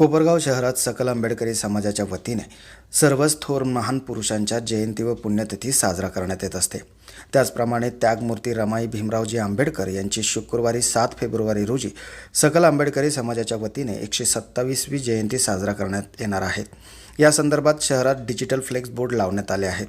कोपरगाव शहरात सकल आंबेडकरी समाजाच्या वतीने सर्वच थोर महान पुरुषांच्या जयंती व पुण्यतिथी साजरा करण्यात येत असते. त्याचप्रमाणे त्यागमूर्ती रमाई भीमरावजी आंबेडकर यांची शुक्रवारी सात फेब्रुवारी रोजी सकल आंबेडकरी समाजाच्या वतीने एकशे सत्तावीसवी जयंती साजरा करण्यात येणार आहे. या संदर्भात शहरात डिजिटल फ्लेक्स बोर्ड लावण्यात आले आहेत.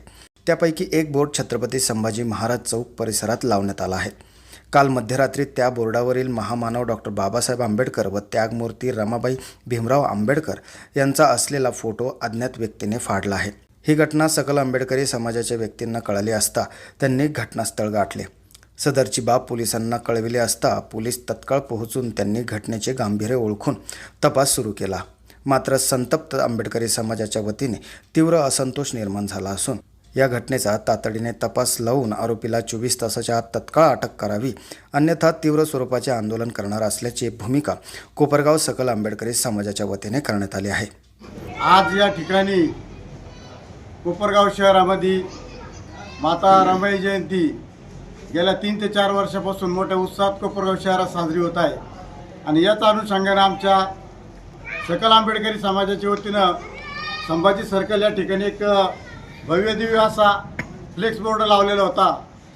त्यापैकी एक बोर्ड छत्रपती संभाजी महाराज चौक परिसरात लावण्यात आला आहे. काल मध्यरात्री त्या बोर्डावरील महामानव डॉक्टर बाबासाहेब आंबेडकर व त्यागमूर्ती रमाबाई भीमराव आंबेडकर यांचा असलेला फोटो अज्ञात व्यक्तीने फाडला आहे. ही घटना सकल आंबेडकरी समाजाच्या व्यक्तींना कळाली असता त्यांनी घटनास्थळ गाठले. सदरची बाब पोलिसांना कळविली असता पोलीस तत्काळ पोहोचून त्यांनी घटनेचे गांभीर्य ओळखून तपास सुरू केला. मात्र संतप्त आंबेडकरी समाजाच्या वतीने तीव्र असंतोष निर्माण झाला असून या घटनेचा तातडीने तपास लावून आरोपीला चोवीस तासाच्या आत तत्काळ अटक करावी अन्यथा तीव्र स्वरूपाचे आंदोलन करणार असल्याची भूमिका कोपरगाव सकल आंबेडकरी समाजाच्या वतीने करण्यात आली आहे. आज या ठिकाणी कोपरगाव शहरामध्ये माता रमाई जयंती गेल्या तीन ते चार वर्षापासून मोठ्या उत्साहात कोपरगाव शहरात साजरी होत आहे. आणि याच अनुषंगाने आमच्या सकल आंबेडकरी समाजाच्या वतीनं संभाजी सर्कल या ठिकाणी एक भव्य दिव्य असा फ्लेक्स बोर्ड लावलेला होता.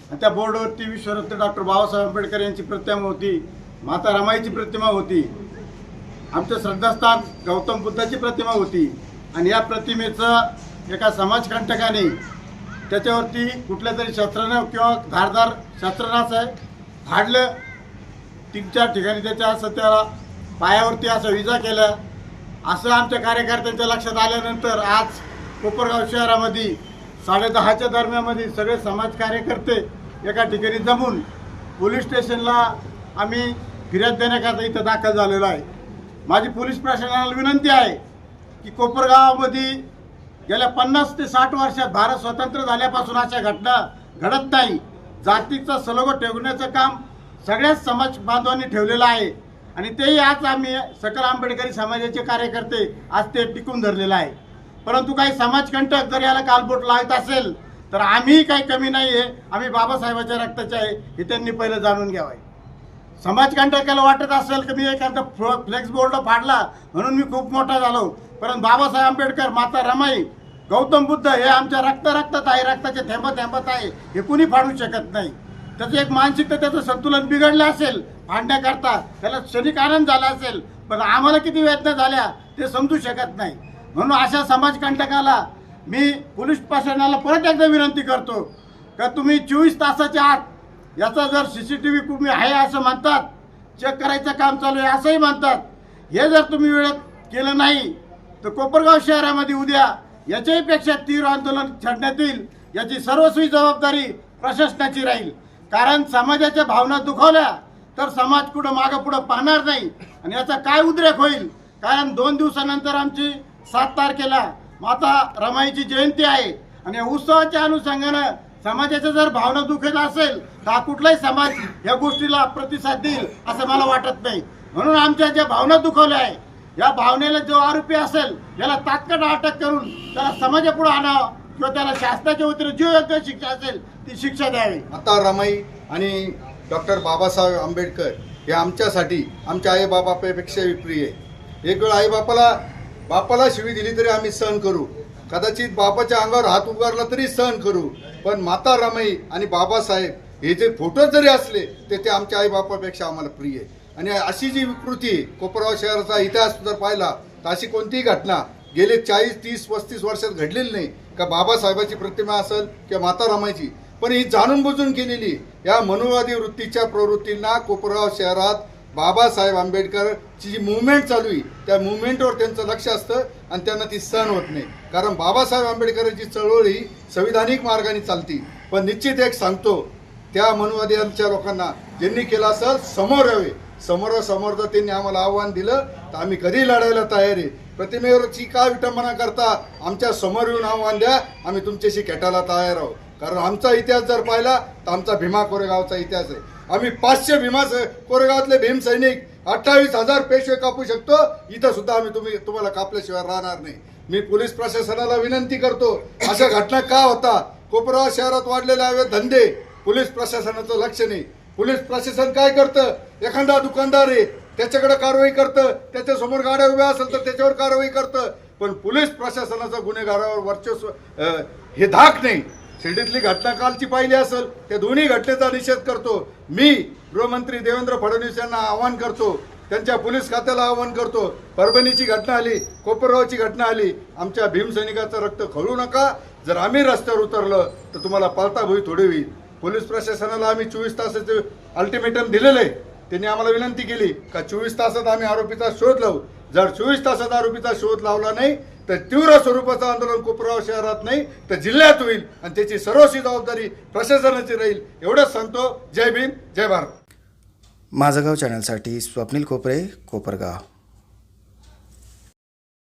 आणि त्या बोर्डवरती विश्वरत्न डॉक्टर बाबासाहेब आंबेडकर यांची प्रतिमा होती. माता रमाईची प्रतिमा होती. आमचं श्रद्धास्थान गौतम बुद्धाची प्रतिमा होती. आणि या प्रतिमेचं एका समाजकंटकाने त्याच्यावरती कुठल्या तरी शस्त्रानं किंवा धारदार शस्त्रानं फाडलं. तीन चार ठिकाणी त्याच्या असं त्याला पायावरती असं विजा केलं. असं आमच्या कार्यकर्त्यांच्या लक्षात आल्यानंतर आज कोपरगाव शहरामध्ये साडेदहाच्या दरम्यामध्ये सगळे समाज कार्यकर्ते एका ठिकाणी जमून पोलीस स्टेशनला आम्ही फिर्याद देण्याकरता इथं दाखल झालेलो आहे. माझी पोलीस प्रशासनाला विनंती आहे की कोपरगावामध्ये गेल्या पन्नास ते साठ वर्षात भारत स्वतंत्र झाल्यापासून अशा घटना घडत नाही. जातीचा सलोग ठेवण्याचं काम सगळ्याच समाज बांधवांनी ठेवलेलं आहे आणि तेही आज आम्ही सकल आंबेडकरी समाजाचे कार्यकर्ते आज ते टिकून धरलेलं आहे. परंतु काही समाजकंटक जर याला कालबोट लावत असेल तर आम्ही काही कमी नाही आहे. आम्ही बाबासाहेबाच्या रक्ताचे आहे. हे त्यांनी पहिलं जाणून घ्यावं. समाजकंटकाला वाटत असेल की मी एखादा फ्लो- फ्लेक्स बोर्ड फाडला म्हणून मी खूप मोठा झालो. परंतु बाबासाहेब आंबेडकर माता रमाई गौतम बुद्ध हे आमच्या रक्त रक्तात आहे. रक्ताचे थेंब थेंबत आहे. हे कुणी फाडू शकत नाही. त्याचं एक मानसिकता त्याचं संतुलन बिघडलं असेल फाडण्याकरता त्याला क्षणिक आनंद झाला असेल पण आम्हाला किती वेदना झाल्या ते समजू शकत नाही. म्हणून अशा समाजकंटकाला मी पोलीस प्रशासनाला परत एकदा विनंती करतो का तुम्ही चोवीस तासाच्या आत याचा जर सी सी टी व्ही तुम्ही आहे असं म्हणतात चेक करायचं काम चालू आहे असंही म्हणतात हे जर तुम्ही वेळेत केलं नाही तर कोपरगाव शहरामध्ये उद्या याच्याही पेक्षा तीव्र आंदोलन छडण्यात येईल याची सर्वस्वी जबाबदारी प्रशासनाची राहील. कारण समाजाच्या भावना दुखावल्या तर समाज कुठं मागं पुढं पाहणार नाही आणि याचा काय उद्रेक होईल? कारण दोन दिवसानंतर आमची सात तारखेला माता रमाईची जयंती आहे. आणि उत्सवाच्या अनुषंगानं समाजाच्या जर भावना दुखत असेल तर हा कुठलाही समाज या गोष्टीला प्रतिसाद देईल असं मला वाटत नाही. म्हणून आमच्या ज्या भावना दुखवल्या आहे या भावनेला जो आरोपी असेल याला तात्काळ अटक करून त्याला समाजापुढे आणावं किंवा त्याला शासनाच्या वतीने जी योग्य शिक्षा असेल ती शिक्षा द्यावी. आता रमाई आणि डॉक्टर बाबासाहेब आंबेडकर हे आमच्यासाठी आमच्या आईबाबापेक्षा विप्रिय आहे. एक वेळ आईबापाला बापाला शिवी दिली तरी आम्ही सहन करू. कदाचित बापाच्या अंगावर हात उगारला तरी सहन करू. पण माता रमाई आणि बाबासाहेब हे जे फोटो जरी असले ते ते आमच्या आईबापापेक्षा आम्हाला प्रिय आहे. आणि अशी जी विकृती कोपरगाव शहराचा इतिहास जर पाहिला तर अशी कोणतीही घटना गेले चाळीस तीस पस्तीस वर्षात घडलेली नाही. का बाबासाहेबाची प्रतिमा असेल किंवा माता रमाईची. पण ही जाणून बुजून केलेली या मनुवादी वृत्तीच्या प्रवृत्तींना कोपरगाव शहरात बाबासाहेब आंबेडकरची जी मुवमेंट चालू आहे त्या मुवमेंटवर त्यांचं लक्ष असतं आणि त्यांना ती सहन होत नाही. कारण बाबासाहेब आंबेडकरांची चळवळ ही संविधानिक मार्गाने चालती. पण निश्चित एक सांगतो त्या मनुवाद्यांच्या लोकांना ज्यांनी केलं असं समोर यावे. समोरासमोर जर त्यांनी आम्हाला आव्हान दिलं तर आम्ही कधी लढायला तयार आहे? प्रतिमेवरची का विटंबना करता आमच्यासमोर येऊन आव्हान द्या आम्ही तुमच्याशी खेटायला तयार आहोत. कारण आमचा इतिहास जर पाहिला तर आमचा भीमा कोरेगावचा इतिहास आहे. आम्ही पाचशे भीमा कोरेगावातले भीम सैनिक अठ्ठावीस हजार पेशवे कापू शकतो. इथं सुद्धा आम्ही तुम्ही तुम्हाला कापल्याशिवाय राहणार नाही. मी पोलीस प्रशासनाला विनंती करतो. अशा घटना का होता? कोपरावा शहरात वाढलेले हवे धंदे. पोलीस प्रशासनाचं लक्ष नाही. पोलीस प्रशासन काय करतं? एखादा दुकानदार आहे त्याच्याकडे कारवाई करतं. त्याच्यासमोर गाड्या उभ्या असेल तर त्याच्यावर कारवाई करतं. पण पोलीस प्रशासनाचं गुन्हेगारावर वर्चस्व हे धाक नाही. शिर्डीतली घटना कालची पाहिली असेल त्या दोन्ही घटनेचा निषेध करतो. मी गृहमंत्री देवेंद्र फडणवीस यांना आवाहन करतो. त्यांच्या पोलीस खात्याला आवाहन करतो. परभणीची घटना आली कोपरगावची घटना आली. आमच्या भीमसैनिकाचं रक्त खळू नका. जर आम्ही रस्त्यावर उतरलं तर तुम्हाला पालता भुई थोडी होईल. पोलीस प्रशासनाला आम्ही चोवीस तासाचे अल्टिमेटम दिलेलं आहे. त्यांनी आम्हाला विनंती केली का चोवीस तासात आम्ही आरोपीचा शोध लावू. जर चोवीस तासात आरोपीचा शोध लावला नाही तर तीव्र स्वरूपाचं आंदोलन कोपराव शहरात नाही तर जिल्ह्यात होईल आणि त्याची सर्वस्वी जबाबदारी प्रशासनाची राहील एवढंच सांगतो. जय भीम जय भारत. माझं गाव चॅनलसाठी स्वप्नील कोपरे कोपरगाव.